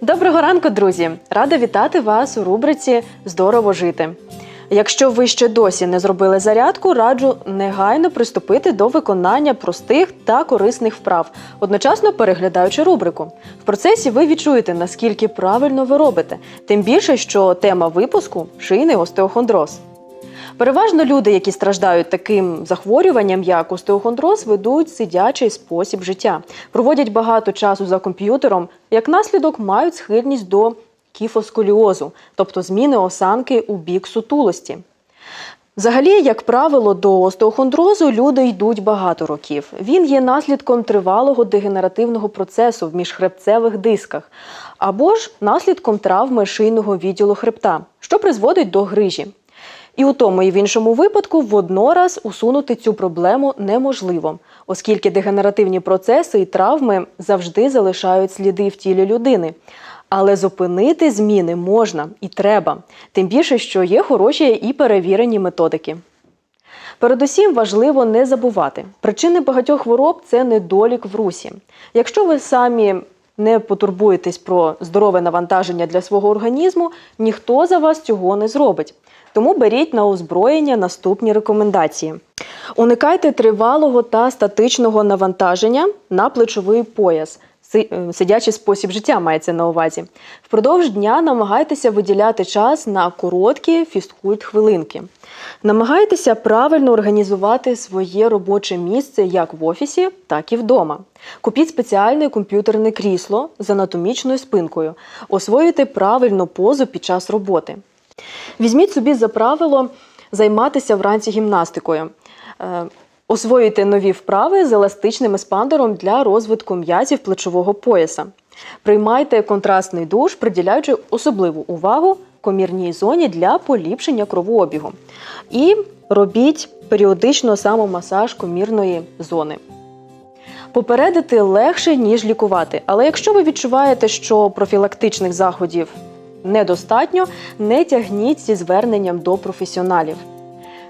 Доброго ранку, друзі! Рада вітати вас у рубриці Здорово жити. Якщо ви ще досі не зробили зарядку, раджу негайно приступити до виконання простих та корисних вправ, одночасно переглядаючи рубрику. В процесі ви відчуєте, наскільки правильно ви робите, тим більше, що тема випуску шийний остеохондроз. Переважно люди, які страждають таким захворюванням, як остеохондроз, ведуть сидячий спосіб життя, проводять багато часу за комп'ютером, як наслідок мають схильність до кіфосколіозу, тобто зміни осанки у бік сутулості. Взагалі, як правило, до остеохондрозу люди йдуть багато років. Він є наслідком тривалого дегенеративного процесу в міжхребцевих дисках або ж наслідком травми шийного відділу хребта, що призводить до грижі. І у тому і в іншому випадку воднораз усунути цю проблему неможливо, оскільки дегенеративні процеси і травми завжди залишають сліди в тілі людини. Але зупинити зміни можна і треба, тим більше, що є хороші і перевірені методики. Передусім важливо не забувати. Причини багатьох хвороб це недолік в русі. Якщо ви самі не потурбуєтесь про здорове навантаження для свого організму, ніхто за вас цього не зробить. Тому беріть на озброєння наступні рекомендації. Уникайте тривалого та статичного навантаження на плечовий пояс. Е, Сидячий спосіб життя мається на увазі. Впродовж дня намагайтеся виділяти час на короткі фізкульт хвилинки. Намагайтеся правильно організувати своє робоче місце як в офісі, так і вдома. Купіть спеціальне комп'ютерне крісло з анатомічною спинкою. Освоюйте правильну позу під час роботи. Візьміть собі за правило займатися вранці гімнастикою. Е, Освоюйте нові вправи з еластичним еспандером для розвитку м'язів плечового пояса. Приймайте контрастний душ, приділяючи особливу увагу комірній зоні для поліпшення кровообігу. І робіть періодично самомасаж комірної зони. Попередити легше, ніж лікувати. Але якщо ви відчуваєте, що профілактичних заходів недостатньо, не тягніть зі зверненням до професіоналів.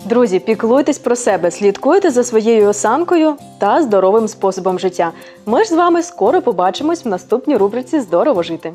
Друзі, піклуйтесь про себе, слідкуйте за своєю осанкою та здоровим способом життя. Ми ж з вами скоро побачимось в наступній рубриці Здорово жити.